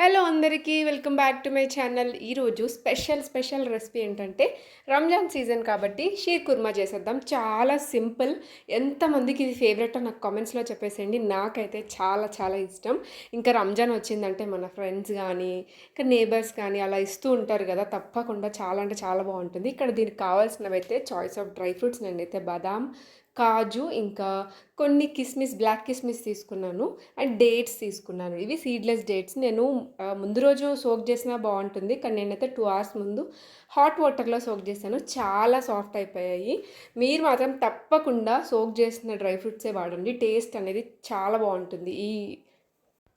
Hello అందరికీ welcome back to my channel ఈరోజు special special recipe ఏంటంటే రంజాన్ సీజన్ కాబట్టి షీర్ కుర్మా చేసేద్దాం. చాలా సింపుల్. ఎంతమందికి ఇది ఫేవరెట్ నాకు కామెంట్స్లో చెప్పేసేయండి. నాకైతే చాలా చాలా ఇష్టం. ఇంకా రంజాన్ వచ్చిందంటే మన ఫ్రెండ్స్ కానీ ఇంకా నేబర్స్ కానీ అలా ఇస్తూ ఉంటారు కదా తప్పకుండా చాలా అంటే చాలా బాగుంటుంది. ఇక్కడ దీనికి కావాల్సినవి అయితే చాయిస్ ఆఫ్ డ్రై ఫ్రూట్స్ నేనైతే బాదాం కాజు ఇంకా కొన్ని కిస్మిస్ బ్లాక్ కిస్మిస్ తీసుకున్నాను. అండ్ డేట్స్ తీసుకున్నాను. ఇవి సీడ్లెస్ డేట్స్. నేను ముందు రోజు సోక్ చేసినా బాగుంటుంది. కానీ నేనైతే టూ అవర్స్ ముందు హాట్ వాటర్లో సోక్ చేశాను. చాలా సాఫ్ట్ అయిపోయాయి. మీరు మాత్రం తప్పకుండా సోక్ చేసిన డ్రై ఫ్రూట్సే వాడండి. టేస్ట్ అనేది చాలా బాగుంటుంది. ఈ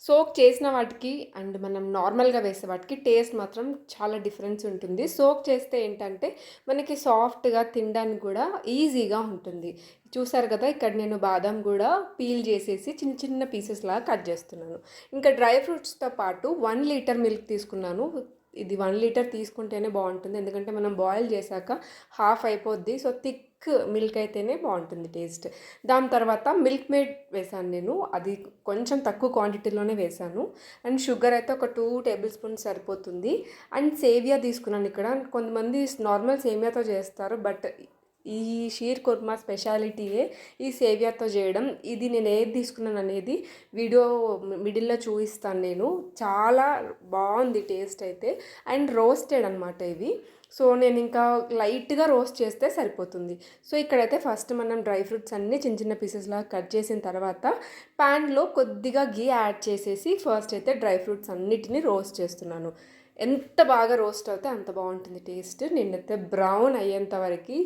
సోక్ చేసిన వాటికి అండ్ మనం నార్మల్గా వేసే వాటికి టేస్ట్ మాత్రం చాలా డిఫరెన్స్ ఉంటుంది. సోక్ చేస్తే ఏంటంటే మనకి సాఫ్ట్గా తినడానికి కూడా ఈజీగా ఉంటుంది. చూసారు కదా ఇక్కడ నేను బాదం కూడా పీల్ చేసేసి చిన్న చిన్న పీసెస్ లాగా కట్ చేస్తున్నాను. ఇంకా డ్రై ఫ్రూట్స్తో పాటు వన్ లీటర్ మిల్క్ తీసుకున్నాను. ఇది వన్ లీటర్ తీసుకుంటేనే బాగుంటుంది. ఎందుకంటే మనం బాయిల్ చేశాక హాఫ్ అయిపోద్ది. సో థిక్ మిల్క్ అయితేనే బాగుంటుంది టేస్ట్. దాని తర్వాత మిల్క్ మేడ్ వేసాను నేను. అది కొంచెం తక్కువ క్వాంటిటీలోనే వేసాను అండ్ షుగర్ అయితే ఒక టూ టేబుల్ స్పూన్స్ సరిపోతుంది. అండ్ సేవియా తీసుకున్నాను ఇక్కడ. కొంతమంది నార్మల్ సేమియాతో చేస్తారు. బట్ ఈ షీర్ కుర్మా స్పెషాలిటీయే ఈ సేవియాతో చేయడం. ఇది నేను ఏది తీసుకున్నాను అనేది వీడియో మిడిల్లో చూపిస్తాను నేను. చాలా బాగుంది టేస్ట్ అయితే. అండ్ రోస్టెడ్ అనమాట ఇవి. సో నేను ఇంకా లైట్గా రోస్ట్ చేస్తే సరిపోతుంది. సో ఇక్కడైతే ఫస్ట్ మనం డ్రై ఫ్రూట్స్ అన్నీ చిన్న చిన్న పీసెస్లా కట్ చేసిన తర్వాత ప్యాన్లో కొద్దిగా గీ యాడ్ చేసేసి ఫస్ట్ అయితే డ్రై ఫ్రూట్స్ అన్నిటిని రోస్ట్ చేస్తున్నాను. ఎంత బాగా రోస్ట్ అవుతే అంత బాగుంటుంది టేస్ట్. నేనైతే బ్రౌన్ అయ్యేంత వరకు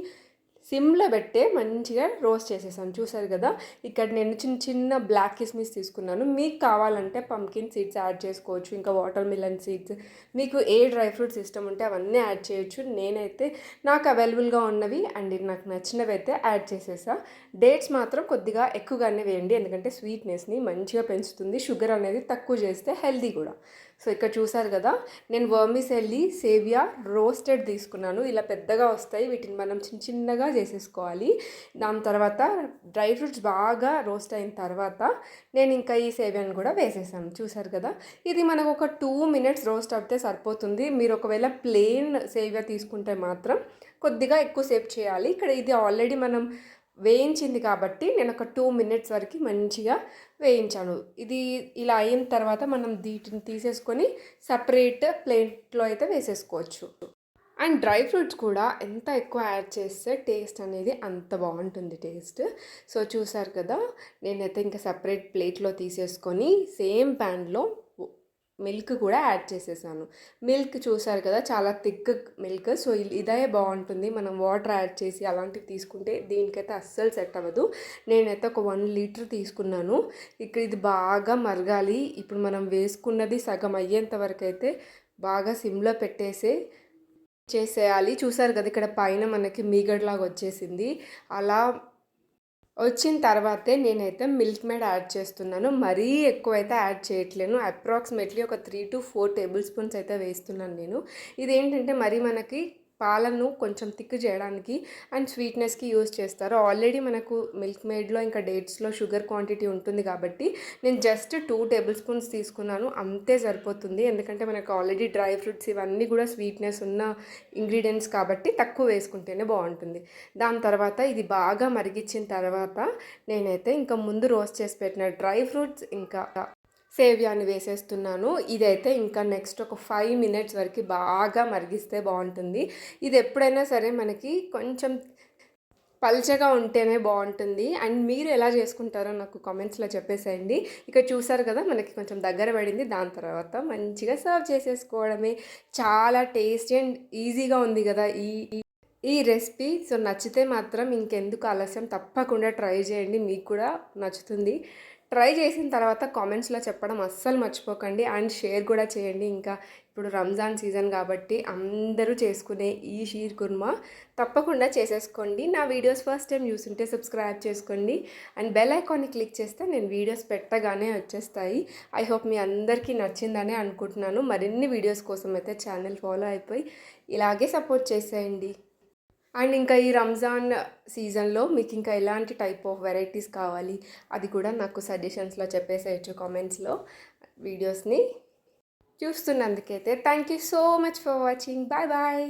సిమ్లో పెట్టే మంచిగా రోస్ట్ చేసేసాను. చూసారు కదా? ఇక్కడ నేను చిన్న చిన్న బ్లాక్ కిస్మిస్ తీసుకున్నాను. మీకు కావాలంటే పంకిన్ సీడ్స్ యాడ్ చేసుకోవచ్చు. ఇంకా వాటర్ మిలన్ సీడ్స్. మీకు ఏ డ్రై ఫ్రూట్స్ ఇష్టం ఉంటే అవన్నీ యాడ్ చేయొచ్చు. నేనైతే నాకు అవైలబుల్గా ఉన్నవి అండ్ నాకు నచ్చినవి అయితే యాడ్ చేసేసా. డేట్స్ మాత్రం కొద్దిగా ఎక్కువగానే వేయండి. ఎందుకంటే స్వీట్నెస్ని మంచిగా పెంచుతుంది. షుగర్ అనేది తక్కువ చేస్తే హెల్దీ కూడా. సో ఇక్కడ చూసారు కదా? నేను వర్మిసెల్లి సేవియా రోస్టెడ్ తీసుకున్నాను. ఇలా పెద్దగా వస్తాయి. వీటిని మనం చిన్న చిన్నగా చేసేసుకోవాలి. దాని తర్వాత డ్రై ఫ్రూట్స్ బాగా రోస్ట్ అయిన తర్వాత నేను ఇంకా ఈ సేవియాని కూడా వేసేసాను. చూసారు కదా? ఇది మనకు ఒక టూ మినిట్స్ రోస్ట్ అవుతే సరిపోతుంది. మీరు ఒకవేళ ప్లెయిన్ సేవియా తీసుకుంటే మాత్రం కొద్దిగా ఎక్కువసేపు చేయాలి. ఇక్కడ ఇది ఆల్రెడీ మనం వేయించింది కాబట్టి నేను ఒక టూ మినిట్స్ వరకు మంచిగా వేయించాను. ఇది ఇలా అయిన తర్వాత మనం వీటిని తీసేసుకొని సపరేట్ ప్లేట్లో అయితే వేసేసుకోవచ్చు. అండ్ డ్రై ఫ్రూట్స్ కూడా ఎంత ఎక్కువ యాడ్ చేస్తే టేస్ట్ అనేది అంత బాగుంటుంది టేస్ట్. సో చూసారు కదా నేనైతే ఇంకా సపరేట్ ప్లేట్లో తీసేసుకొని సేమ్ ప్యాన్లో మిల్క్ కూడా యాడ్ చేసేసాను. మిల్క్ చూసారు కదా చాలా థిక్ మిల్క్. సో ఇదే బాగుంటుంది. మనం వాటర్ యాడ్ చేసి అలాంటివి తీసుకుంటే దీనికైతే అస్సలు సెట్ అవ్వదు. నేనైతే ఒక వన్ లీటర్ తీసుకున్నాను. ఇక్కడ ఇది బాగా మరగాలి. ఇప్పుడు మనం వేసుకున్నది సగం అయ్యేంత వరకు అయితే బాగా సిమ్లో పెట్టేసే చేసేయాలి. చూసారు కదా ఇక్కడ పైన మనకి మీగడ్లాగా వచ్చేసింది. అలా వచ్చిన తర్వాతే నేనైతే మిల్క్ మేడ్ యాడ్ చేస్తున్నాను. మరీ ఎక్కువైతే యాడ్ చేయట్లేను. అప్రాక్సిమేట్లీ ఒక three to four tablespoons అయితే వేస్తున్నాను నేను. ఇదేంటంటే మరీ మనకి పాలను కొంచెం థిక్ చేయడానికి అండ్ స్వీట్నెస్కి యూస్ చేస్తారు. ఆల్రెడీ మనకు మిల్క్ మేడ్లో ఇంకా డేట్స్లో షుగర్ క్వాంటిటీ ఉంటుంది కాబట్టి నేను జస్ట్ టూ టేబుల్ స్పూన్స్ తీసుకున్నాను. అంతే సరిపోతుంది. ఎందుకంటే మనకు ఆల్రెడీ డ్రై ఫ్రూట్స్ ఇవన్నీ కూడా స్వీట్నెస్ ఉన్న ఇంగ్రీడియంట్స్ కాబట్టి తక్కువ వేసుకుంటేనే బాగుంటుంది. దాని తర్వాత ఇది బాగా మరిగించిన తర్వాత నేనైతే ఇంకా ముందు రోస్ట్ చేసి పెట్టిన డ్రై ఫ్రూట్స్ ఇంకా సేవ్యాన్ని వేసేస్తున్నాను. ఇదైతే ఇంకా నెక్స్ట్ ఒక ఫైవ్ మినిట్స్ వరకు బాగా మరిగిస్తే బాగుంటుంది. ఇది ఎప్పుడైనా సరే మనకి కొంచెం పల్చగా ఉంటేనే బాగుంటుంది. అండ్ మీరు ఎలా చేసుకుంటారో నాకు కామెంట్స్లో చెప్పేసేయండి. ఇక్కడ చూసారు కదా మనకి కొంచెం దగ్గర పడింది. దాని తర్వాత మంచిగా సర్వ్ చేసేసుకోవడమే. చాలా టేస్టీ అండ్ ఈజీగా ఉంది కదా ఈ ఈ రెసిపీ. సో నచ్చితే మాత్రం ఇంకెందుకు ఆలస్యం తప్పకుండా ట్రై చేయండి. మీకు కూడా నచ్చుతుంది. ట్రై చేసిన తర్వాత కామెంట్స్లో చెప్పడం అస్సలు మర్చిపోకండి. అండ్ షేర్ కూడా చేయండి. ఇంకా ఇప్పుడు రంజాన్ సీజన్ కాబట్టి అందరూ చేసుకునే ఈ షీర్ కుర్మా తప్పకుండా చేసేసుకోండి. నా వీడియోస్ ఫస్ట్ టైం చూస్తుంటే సబ్స్క్రైబ్ చేసుకోండి. అండ్ బెల్ ఐకాన్ని క్లిక్ చేస్తే నేను వీడియోస్ పెట్టగానే వచ్చేస్తాయి. ఐ హోప్ మీ అందరికీ నచ్చిందనే అనుకుంటున్నాను. మరిన్ని వీడియోస్ కోసం అయితే ఛానల్ ఫాలో అయిపోయి ఇలాగే సపోర్ట్ చేసేయండి. అండ్ ఇంకా ఈ రంజాన్ సీజన్లో మీకు ఇంకా ఎలాంటి టైప్ ఆఫ్ వెరైటీస్ కావాలి అది కూడా నాకు సజెషన్స్లో చెప్పేసేయచ్చు కామెంట్స్లో వీడియోస్ని చూస్తున్నందుకైతే thank you so much for watching. Bye bye.